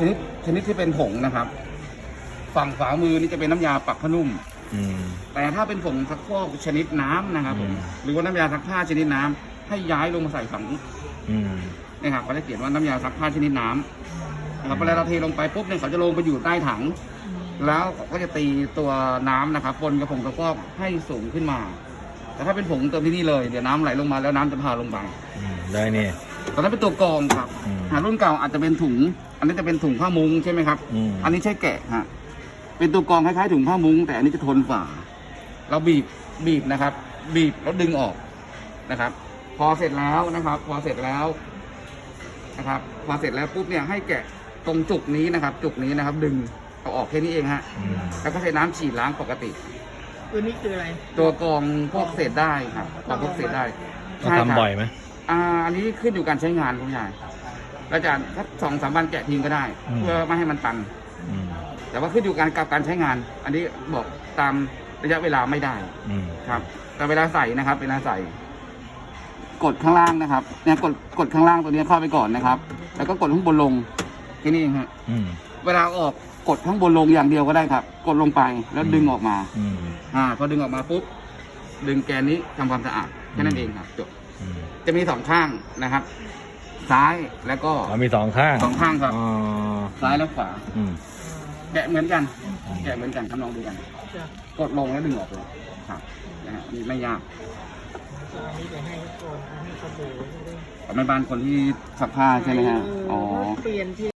ชนิดชนิดที่เป็นผงนะครับ ฝั่งขวามือนี่จะเป็นน้ำยาปรับผ้านุ่ม อืม แต่ถ้าเป็นผงซักฟอกชนิดน้ำนะครับผมอืม หรือว่าน้ำยาซักผ้าชนิดน้ำให้ย้ายลงมาใส่ฝั่งนี้อืม นะครับเขาจะเขียนว่าน้ำยาซักผ้าชนิดน้ำนะครับเวลาเราเทลงไปปุ๊บเนี่ยเขาจะลงไปอยู่ใต้ถัง แล้วเขาก็จะตีตัวน้ำนะครับบนกระผงซักฟอกให้สูงขึ้นมา แต่ถ้าเป็นผงเติมที่นี่เลยเดี๋ยวน้ำไหลลงมาแล้วน้ำจะพาลงไป อืม ได้นี่ ตอนนั้นเป็นตัวกรองครับอืม หารุ่นเก่าอาจจะเป็นถุง อันนี้จะเป็นถุงผ้ามุ้งใช่ไหมครับ อืมอันนี้ใช่แกะฮะ เป็นตัวกรองคล้ายๆถุงผ้ามุ้งแต่อันนี้จะทนฝ่าเราบีบบีบนะครับ บีบแล้วดึงออกนะครับ พอเสร็จแล้วนะครับ พอเสร็จแล้วนะครับ พอเสร็จแล้วปุ๊บเนี่ยให้แกะตรงจุกนี้นะครับ จุกนี้นะครับ ดึงเอาออกแค่นี้เองฮะ อืมแล้วก็ใช้น้ำฉีดล้างปกติ ตัวนี้คืออะไรตัวกรองพวกเศษได้ครับกรองพวกเศษได้ต้องใช่ครับทำบ่อยไหม อ่าอันนี้ขึ้นอยู่การใช้งานคุณชายเราจะถ้าสองสามวันแกะทิ้งก็ได้เพื่อไม่ให้มันตัน อืมแต่ว่าขึ้นอยู่การกับการใช้งาน อันนี้บอกตามระยะเวลาไม่ได้อืมครับ แต่เวลาใส่นะครับ เวลาใส่ กดข้างล่างนะครับเนี่ยกดกดข้างล่างตัวนี้เข้าไปก่อนนะครับ แล้วก็กดข้างบนลงแค่นี้เองฮะอืมเวลาออกกดข้างบนลงอย่างเดียวก็ได้ครับ กดลงไปแล้วดึงออกมา อืม อ่าพอดึงออกมาปุ๊บดึงแกนนี้ทำความสะอาดแค่นั้นเองครับจบอืม จะมีสองข้างนะครับ ซ้ายแล้วก็เรามีสองข้างสองข้างครับอ๋อซ้ายและขวา อืมแกะเหมือนกัน แกะเหมือนกันทำลองดูกันจ้ะกดลงแล้วดึงออกเลยครับนะฮะนี่ไม่ยากอันนี้เดี๋ยวให้เขาโกนให้เขาดูแม่บ้านคนที่ซักผ้าใช่ไหมฮะเอออ๋อ เปลี่ยนที